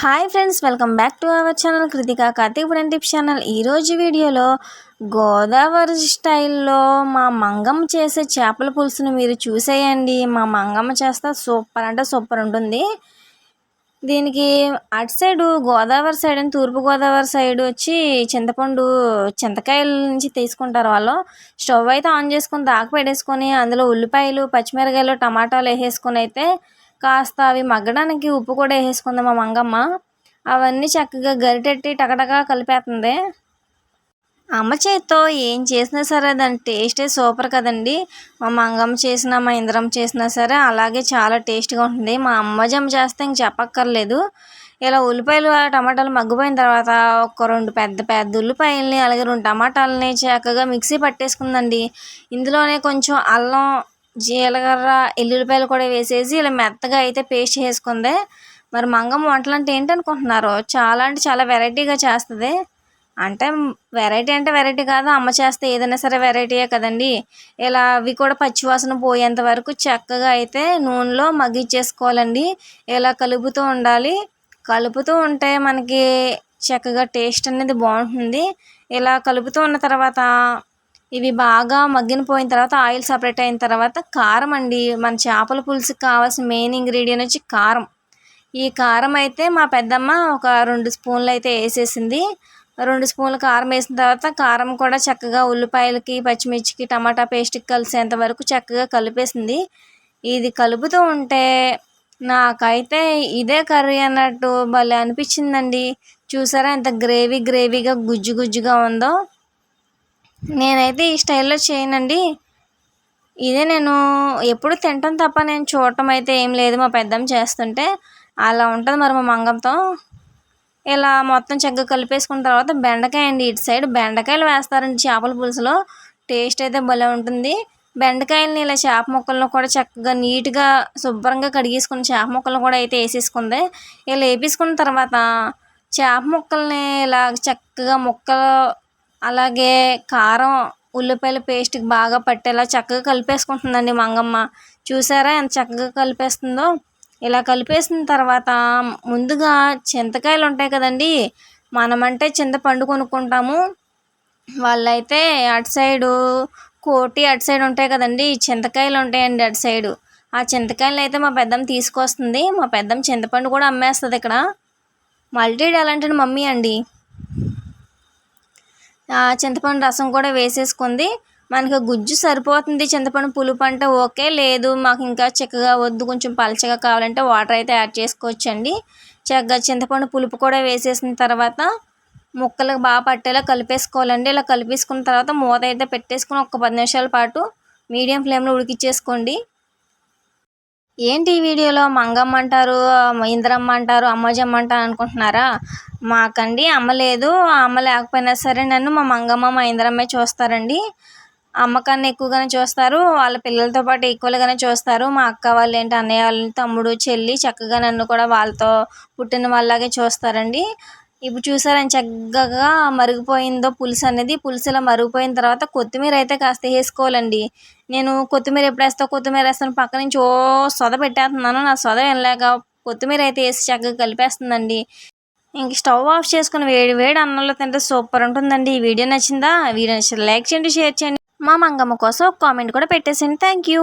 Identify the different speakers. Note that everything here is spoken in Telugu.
Speaker 1: Hi friends welcome back to our channel Krithika Karthik tip channel. ఈరోజు వీడియోలో గోదావరి స్టైల్లో మా మంగమ్మ చేసే చేపల పులుసుని మీరు చూసేయండి. మా మంగమ్మ చేస్తే సూపర్ అంటే సూపర్ ఉంటుంది. దీనికి అటు సైడు గోదావరి సైడ్ అని తూర్పు గోదావరి సైడ్ వచ్చి చింతపండు చింతకాయల నుంచి తీసుకుంటారు వాళ్ళు. స్టవ్ అయితే ఆన్ చేసుకొని దాకా పెట్టేసుకొని అందులో ఉల్లిపాయలు పచ్చిమిరకాయలు టమాటాలు వేసేసుకొని అయితే కాస్త అవి మగ్గడానికి ఉప్పు కూడా వేసేసుకుంది మా మంగమ్మ. అవన్నీ చక్కగా గరిటెట్టి టకటకా కలిపేస్తుంది అమ్మ చేతితో ఏం చేసినా సరే దాని టేస్టే సూపర్ కదండి. మా మంగమ్మ చేసినా మా ఇంద్రం చేసినా సరే అలాగే చాలా టేస్ట్గా ఉంటుంది. మా అమ్మ జమ్మ చేస్తే ఇంక చెప్పక్కర్లేదు. ఇలా ఉల్లిపాయలు టమాటాలు మగ్గిపోయిన తర్వాత ఒక రెండు పెద్ద పెద్ద ఉల్లిపాయలని అలాగే రెండు టమాటాలని చక్కగా మిక్సీ పట్టేసుకుందండి. ఇందులోనే కొంచెం అల్లం జీలకర్ర ఎల్లుల్లిపాయలు కూడా వేసేసి ఇలా మెత్తగా అయితే పేస్ట్ చేసుకుంది. మరి మంగమ్మ వంటలు అంటే ఏంటనుకుంటున్నారు? చాలా అంటే చాలా వెరైటీగా చేస్తుంది. అంటే వెరైటీ అంటే వెరైటీ కాదు అమ్మ చేస్తే ఏదైనా సరే వెరైటీయే కదండి. ఇలా అవి కూడా పచ్చివాసన పోయేంత వరకు చక్కగా అయితే నూనెలో మగ్గిచ్చేసుకోవాలండి. ఇలా కలుపుతూ ఉండాలి. కలుపుతూ ఉంటే మనకి చక్కగా టేస్ట్ అనేది బాగుంటుంది. ఇలా కలుపుతూ ఉన్న తర్వాత ఇవి బాగా మగ్గినపోయిన తర్వాత ఆయిల్ సపరేట్ అయిన తర్వాత కారం అండి. మన చేపల పులుసుకి కావాల్సిన మెయిన్ ఇంగ్రీడియంట్ వచ్చి కారం. ఈ కారం అయితే మా పెద్దమ్మ ఒక రెండు స్పూన్లు అయితే వేసేసింది. రెండు స్పూన్లు కారం వేసిన తర్వాత కారం కూడా చక్కగా ఉల్లిపాయలకి పచ్చిమిర్చికి టమాటా పేస్ట్కి కలిసేంత వరకు చక్కగా కలిపేసింది. ఇది కలుపుతూ ఉంటే నాకైతే ఇదే కర్రీ అన్నట్టు భలే అనిపించిందండి. చూసారా ఎంత గ్రేవీ గ్రేవీగా గుజ్జు గుజ్జుగా ఉందో? నేనైతే ఈ స్టైల్లో చేయనండి. ఇదే నేను ఎప్పుడు తింటాం తప్ప నేను చూడటం అయితే ఏం లేదు. మా పెద్దమ్మ చేస్తుంటే అలా ఉంటుంది మరి మా మంగంతో. ఇలా మొత్తం చక్కగా కలిపేసుకున్న తర్వాత బెండకాయ అండి. ఇటు సైడ్ బెండకాయలు వేస్తారండి చేపల పులుసులో. టేస్ట్ అయితే భలే ఉంటుంది. బెండకాయలని ఇలా చేప ముక్కలను కూడా చక్కగా నీట్గా శుభ్రంగా కడిగేసుకుని చేప ముక్కలను కూడా అయితే వేసేసుకుంది. ఇలా వేపేసుకున్న తర్వాత చేప ముక్కల్ని ఇలా చక్కగా ముక్కలు అలాగే కారం ఉల్లిపాయల పేస్ట్కి బాగా పట్టేలా చక్కగా కలిపేసుకుంటుందండి మంగమ్మ. చూసారా ఎంత చక్కగా కలిపేస్తుందో? ఇలా కలిపేసిన తర్వాత ముందుగా చింతకాయలు ఉంటాయి కదండి మనమంటే చింతపండు కొనుక్కుంటాము. వాళ్ళైతే అటు సైడు కోటి అటు సైడ్ ఉంటాయి కదండి చింతకాయలు ఉంటాయండి అటు సైడు. ఆ చింతకాయలు అయితే మా పెద్దమ్మ తీసుకొస్తుంది. మా పెద్దమ్మ చింతపండు కూడా అమ్మేస్తుంది ఇక్కడ. మల్టీ టాలెంటెడ్ మమ్మీ అండి? చింతపండు రసం కూడా వేసేసుకుంది. మనకి గుజ్జు సరిపోతుంది. చింతపండు పులుపు అంటే ఓకే. లేదు మాకు ఇంకా చిక్కగా వద్దు. కొంచెం పలచగా కావాలంటే వాటర్ అయితే యాడ్ చేసుకోవచ్చండి. చక్కగా చింతపండు పులుపు కూడా వేసేసిన తర్వాత ముక్కలకు బాగా పట్టేలా కలిపేసుకోవాలండి. ఇలా కలిపేసుకున్న తర్వాత మూత అయితే పెట్టేసుకుని ఒక పది నిమిషాల పాటు మీడియం ఫ్లేమ్లో ఉడికిచ్చేసుకోండి. ఏంటి ఈ వీడియోలో? మంగమ్మ అంటారు ఇంద్రమ్మ అంటారు అమ్మజమ్మ అంటారు అనుకుంటున్నారా? మాకండి అమ్మ లేదు అమ్మ లేకపోయినా సరే నన్ను మా మంగమ్మ మా ఇంద్రమ్మే చూస్తారండి. అమ్మ కన్నా ఎక్కువగానే చూస్తారు వాళ్ళ పిల్లలతో పాటు ఈక్వల్గానే చూస్తారు. మా అక్క వాళ్ళు ఏంటి అన్నయ్య వాళ్ళని తమ్ముడు చెల్లి చక్కగా నన్ను కూడా వాళ్ళతో పుట్టిన వాళ్ళలాగే చూస్తారండి. ఇప్పుడు చూసారని చక్కగా మరిగిపోయిందో పులుసు అనేది. పులుసు ఇలా మరిగిపోయిన తర్వాత కొత్తిమీర అయితే కాస్త వేసుకోవాలండి. నేను కొత్తిమీర ఎప్పుడు వేస్తావు కొత్తిమీర వేస్తాను. పక్క నుంచి ఓ సొద పెట్టేస్తున్నాను. నా సొద వినలేక కొత్తిమీర అయితే వేసి చక్కగా కలిపేస్తుందండి. ఇంక స్టవ్ ఆఫ్ చేసుకుని వేడి వేడి అన్నంలో తింటే సూపర్ ఉంటుందండి. ఈ వీడియో నచ్చిందా? వీడియో నచ్చింది లైక్ చేయండి షేర్ చేయండి. మా మంగమ్మ కోసం ఒక కామెంట్ కూడా పెట్టేసింది థ్యాంక్ యూ.